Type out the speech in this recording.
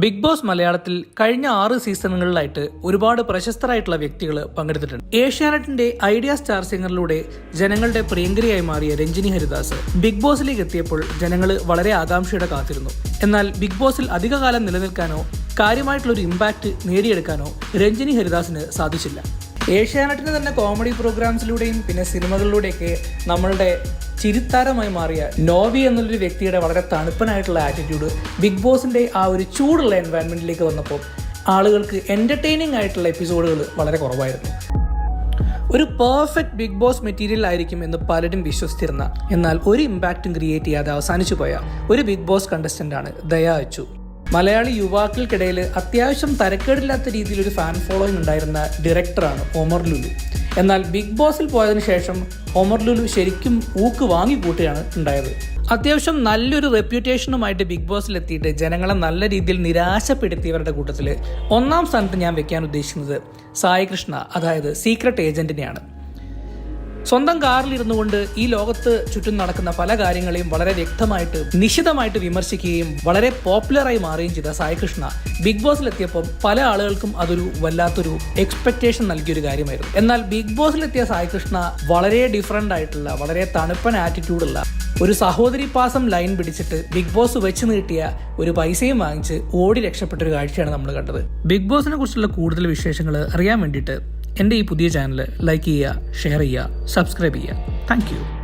Big boss മലയാളത്തിൽ കഴിഞ്ഞ ആറ് സീസണുകളിലായിട്ട് ഒരുപാട് പ്രശസ്തരായിട്ടുള്ള വ്യക്തികൾ പങ്കെടുത്തിട്ടുണ്ട്. ഏഷ്യാനെറ്റിന്റെ ഐഡിയ സ്റ്റാർ സിംഗറിലൂടെ ജനങ്ങളുടെ പ്രിയങ്കരിയായി മാറിയ രഞ്ജിനി ഹരിദാസ് ബിഗ് ബോസിലേക്ക് എത്തിയപ്പോൾ ജനങ്ങൾ വളരെ ആകാംക്ഷയോടെ കാത്തിരുന്നു. എന്നാൽ ബിഗ് ബോസിൽ അധികകാലം നിലനിൽക്കാനോ കാര്യമായിട്ടുള്ള ഒരു ഇമ്പാക്റ്റ് നേടിയെടുക്കാനോ രഞ്ജിനി ഹരിദാസിന് സാധിച്ചില്ല. ഏഷ്യാനെറ്റിന്റെ തന്നെ കോമഡി പ്രോഗ്രാംസിലൂടെയും പിന്നെ സിനിമകളിലൂടെയൊക്കെ നമ്മളുടെ ചിരിത്താരമായി മാറിയ നോവി എന്നുള്ളൊരു വ്യക്തിയുടെ വളരെ തണുപ്പനായിട്ടുള്ള ആറ്റിറ്റ്യൂഡ് ബിഗ് ബോസിന്റെ ആ ഒരു ചൂടുള്ള എൻവയൺമെന്റിലേക്ക് വന്നപ്പോൾ ആളുകൾക്ക് എന്റർടൈനിങ് ആയിട്ടുള്ള എപ്പിസോഡുകൾ വളരെ കുറവായിരുന്നു. ഒരു പെർഫെക്റ്റ് ബിഗ് ബോസ് മെറ്റീരിയൽ ആയിരിക്കും എന്ന് പലരും വിശ്വസിച്ചിരുന്ന എന്നാൽ ഒരു ഇമ്പാക്റ്റും ക്രിയേറ്റ് ചെയ്യാതെ അവസാനിച്ചു പോയ ഒരു ബിഗ് ബോസ് കണ്ടസ്റ്റന്റാണ് ദയാ അച്ചു. മലയാളി യുവാക്കൾക്കിടയിൽ അത്യാവശ്യം തരക്കേടില്ലാത്ത രീതിയിൽ ഒരു ഫാൻ ഫോളോയിങ് ഉണ്ടായിരുന്ന ഡയറക്ടറാണ് ഒമർ ലുലു. എന്നാൽ ബിഗ് ബോസിൽ പോയതിന് ശേഷം ഒമർ ലുലു ശരിക്കും ഊക്ക് വാങ്ങിക്കൂട്ടുകയാണ് ഉണ്ടായത്. അത്യാവശ്യം നല്ലൊരു റെപ്യൂട്ടേഷനുമായിട്ട് ബിഗ് ബോസിൽ എത്തിയിട്ട് ജനങ്ങളെ നല്ല രീതിയിൽ നിരാശപ്പെടുത്തിയവരുടെ കൂട്ടത്തിൽ ഒന്നാം സ്ഥാനത്ത് ഞാൻ വെക്കാൻ ഉദ്ദേശിക്കുന്നത് സായി കൃഷ്ണ അതായത് സീക്രട്ട് ഏജന്റിനെയാണ് സ്വന്തം കാറിൽ ഇരുന്നു കൊണ്ട് ഈ ലോകത്ത് ചുറ്റും നടക്കുന്ന പല കാര്യങ്ങളെയും വളരെ വ്യക്തമായിട്ട് നിശിതമായിട്ട് വിമർശിക്കുകയും വളരെ പോപ്പുലറായി മാറുകയും ചെയ്ത സായികൃഷ്ണ ബിഗ് ബോസിലെത്തിയപ്പോൾ പല ആളുകൾക്കും അതൊരു വല്ലാത്തൊരു എക്സ്പെക്ടേഷൻ നൽകിയൊരു കാര്യമായിരുന്നു. എന്നാൽ ബിഗ് ബോസിലെത്തിയ സായികൃഷ്ണ വളരെ ഡിഫറെന്റ് ആയിട്ടുള്ള വളരെ തണുപ്പൻ ആറ്റിറ്റ്യൂഡുള്ള ഒരു സഹോദരി പാസം ലൈൻ പിടിച്ചിട്ട് ബിഗ് ബോസ് വെച്ച് നീട്ടിയ ഒരു പൈസയും വാങ്ങിച്ച് ഓടി രക്ഷപ്പെട്ട ഒരു കാഴ്ചയാണ് നമ്മൾ കണ്ടത്. ബിഗ് ബോസിനെ കുറിച്ചുള്ള കൂടുതൽ വിശേഷങ്ങൾ അറിയാൻ വേണ്ടിയിട്ട് എന്റെ ഈ പുതിയ ചാനൽ ലൈക്ക് ചെയ്യുക ഷെയർ ചെയ്യുക സബ്സ്ക്രൈബ് ചെയ്യുക. താങ്ക്